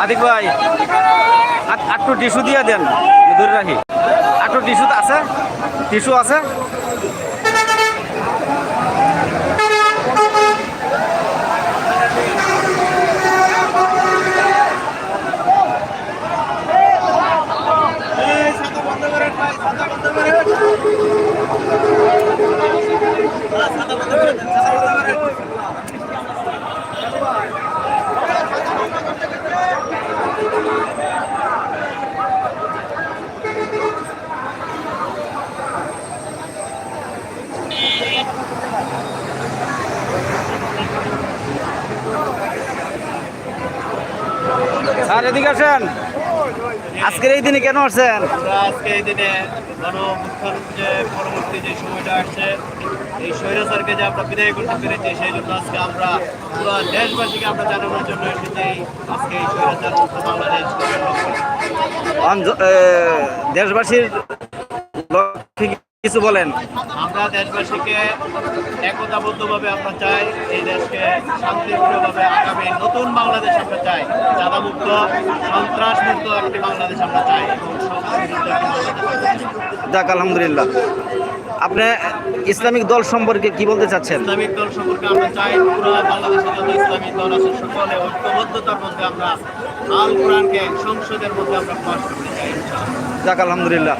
আদিক ভাই আট- আটটু টিস্যু দিয়ে দেন ধরে রাখি। আটটু টিস্যু আছে টিস্যু আছে। স্যার এদিকে আসেন। আজকের এই দিনে কেন আসছেন? আজকে এই দিনে যে পরবর্তী যে সময়টা আসছে এই স্বৈরাচারকে যে আমরা বিদায় করতে পেরেছি সেই জন্য আজকে আমরা পুরো দেশবাসীকে আমরা জানানোর জন্য এসেছি আজকে এই স্বৈরাচার মুক্ত বাংলাদেশ দেশবাসীর লক্ষ্যে কিছু বলেন। আমরা দেশবাসীকে একতাবদ্ধভাবে আমরা চাই এই দেশকে শান্তিপূর্ণভাবে আগামী নতুন বাংলাদেশ আমরা চাই। চাঁদামুক্ত সন্ত্রাসমুক্ত একটি বাংলাদেশ আমরা চাই। এবং একটি বাংলাদেশ আমরা চাই। যাক আলহামদুলিল্লাহ। আপনি ইসলামিক দল সম্পর্কে কি বলতে চাচ্ছেন? ইসলামিক দল সম্পর্কে আমরা চাই পুরো বাংলাদেশে যত ইসলামিক দল আছে। সকলে ঐক্যবদ্ধতার মধ্যে আমরা আল কোরআনকে সংসদের মধ্যে আমরা পাশ করতে চাই যাক আলহামদুলিল্লাহ।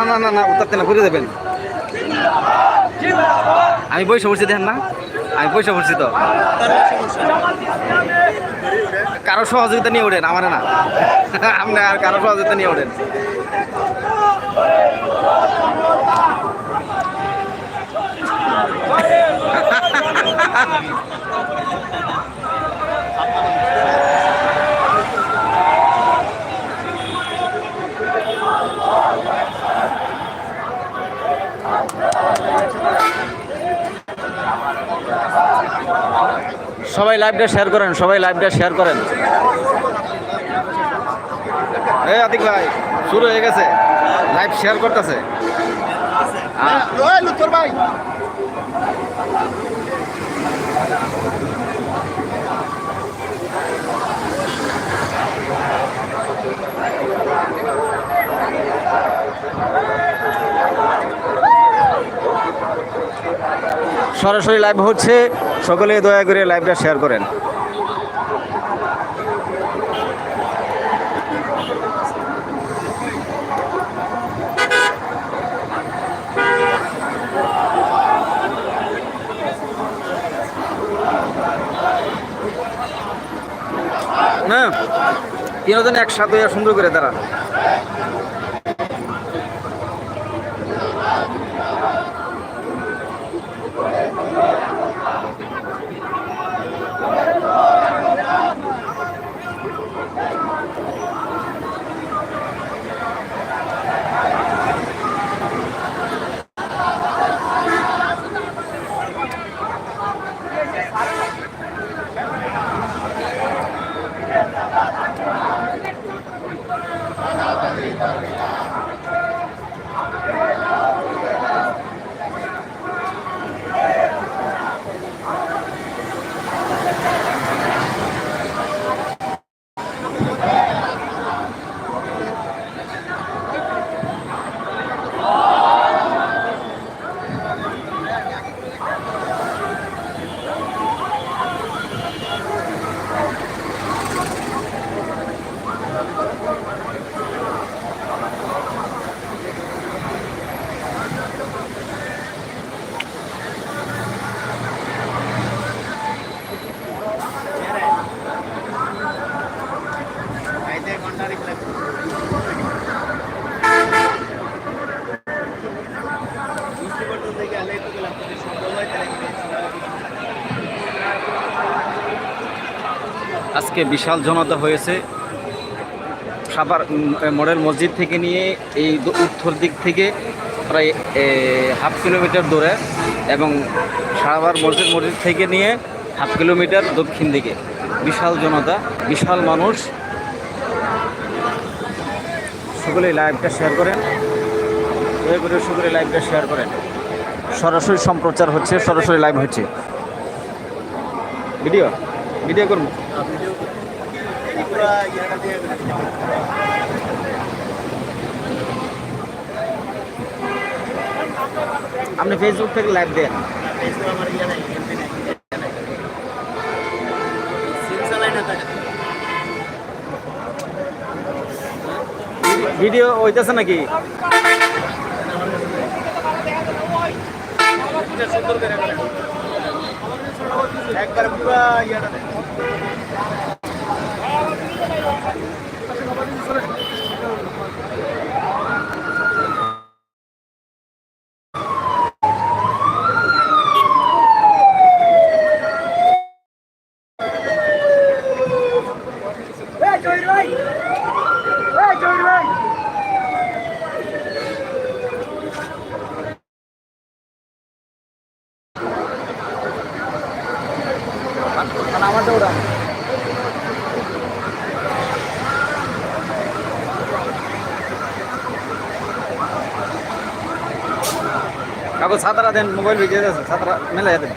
না না না না, উত্তর না ঘুরে দেবেন। আমি পয়সা পড়ছি দেখেন না। আমি পয়সা পড়ছি তো। কারও সহযোগিতা নিয়ে ওঠেন, আমার না। আপনি আর কারও সহযোগিতা নিয়ে ওঠেন সবাই লাইভটা শেয়ার করেন সবাই লাইভটা শেয়ার করেন। এই আতিক ভাই শুরু হয়ে গেছে। লাইভ শেয়ার করতেছে। সরাসরি লাইভ হচ্ছে। সকলে দয়া করে লাইভটা শেয়ার করেন। তিনজন একসাথে সুন্দর করে দাঁড়ান। আজকে বিশাল জনতা হয়েছে। সাবার মডেল মসজিদ থেকে নিয়ে এই উত্তর দিক থেকে প্রায় হাফ কিলোমিটার দূরে এবং সারাবার মসজিদ মসজিদ থেকে নিয়ে হাফ কিলোমিটার দক্ষিণ দিকে। বিশাল জনতা, বিশাল মানুষ। সকলেই লাইভটা শেয়ার করেন। করে সকলে লাইভটা শেয়ার করেন। সরাসরি সম্প্রচার হচ্ছে, সরাসরি লাইভ হচ্ছে। ভিডিও? ভিডিও দিয়ে আপনি ফেসবুক থেকে লাইভ দেন ভিডিও হইতেছে নাকি? সুন্দর করে একবার পুরো ইয়াটা কাগজ ছাতারা দেন মোবাইল ভিডিও আছে ছাতারা মেলে দেন।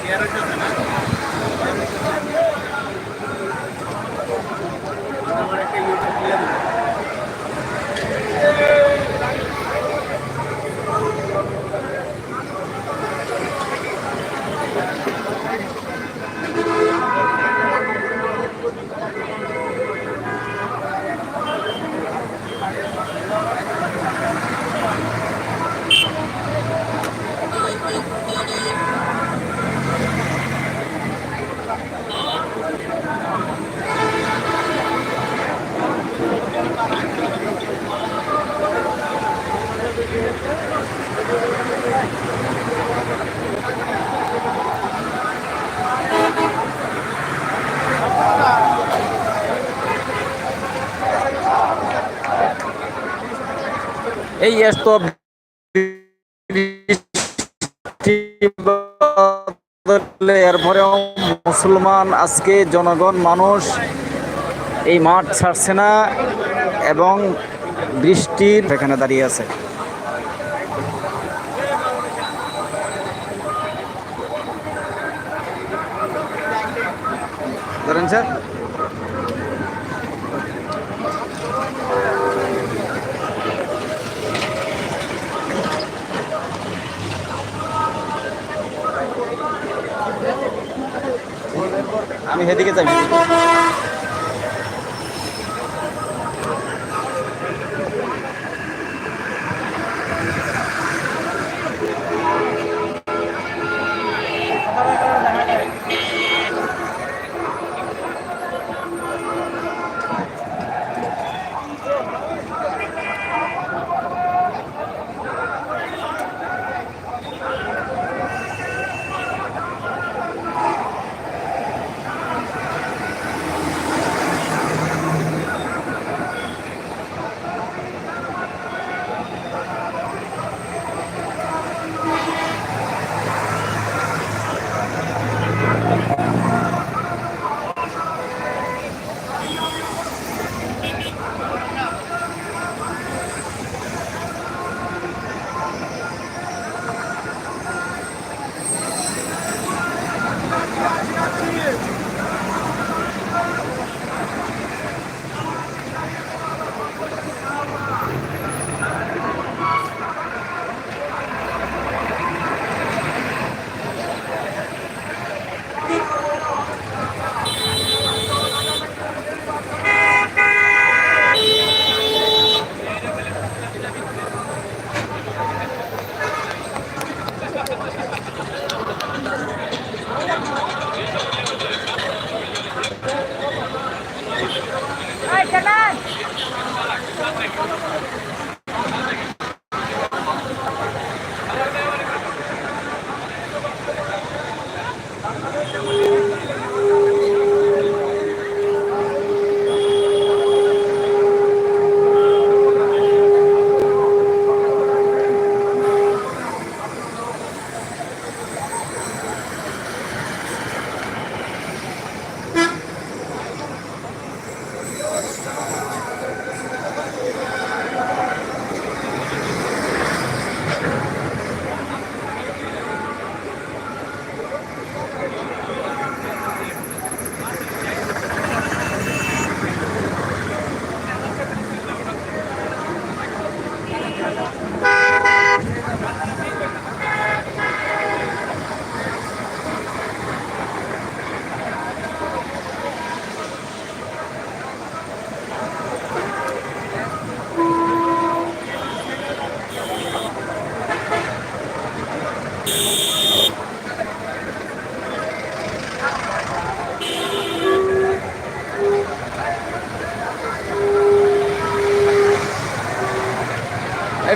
শেয়ার হইতেছে না আমার এই স্তব এরপরেও মুসলমান, আজকে জনগণ, মানুষ এই মাঠ ছাড়ছে না এবং বৃষ্টির এখানে দাঁড়িয়ে আছে। ধরেন স্যার? আমি সেদিকে যাই।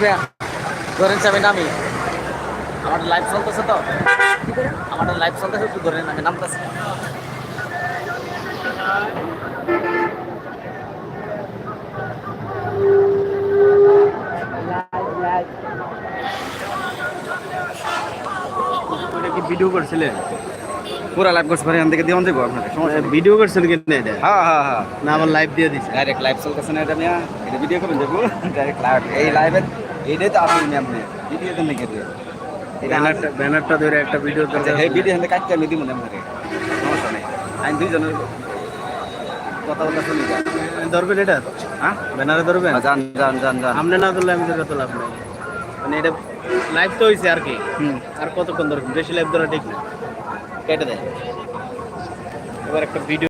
ভাইয়া ধরেন আমি নামি। আমার লাইভ চলতেছে তো। আমার লাইভ চলতেছে একটু ধরেন আমি নামতেছি। কি ভিডিও করছিলেন? পুরা লাইভ পারি এখান থেকে দিয়ে দেবো আপনাকে সমস্যা ভিডিও করছেন কিনা এটা? হ্যাঁ হ্যাঁ হ্যাঁ। না আবার লাইভ দিয়ে দিছে। ডাইরেক্ট লাইভ চলতেছে না এটা মিয়া এটা ভিডিও করবেন দেখব ডাইরেক্ট লাইভ এই লাইভের তো আপনি ব্যানারটা ব্যানারটা ধরে একটা ভিডিও আচ্ছা, এই ভিডিও হাতে কাটতে আমি দিব না আপনাকে সমস্যা নেই। আমি দুইজনের কথা বলতে শুনি। ধরবেন এটা? হ্যাঁ? ব্যানারে ধরবেন? যান যান যান যান। সামনে না ধরলে আমি ধরে তো লাভ নাই মানে এটা লাইভ তো হয়েছে আর কি। হুম। আর কতক্ষণ ধরবেন? বেশি লাইভ ধরা ঠিক না। কেটে দেয়। এবার একটা ভিডিও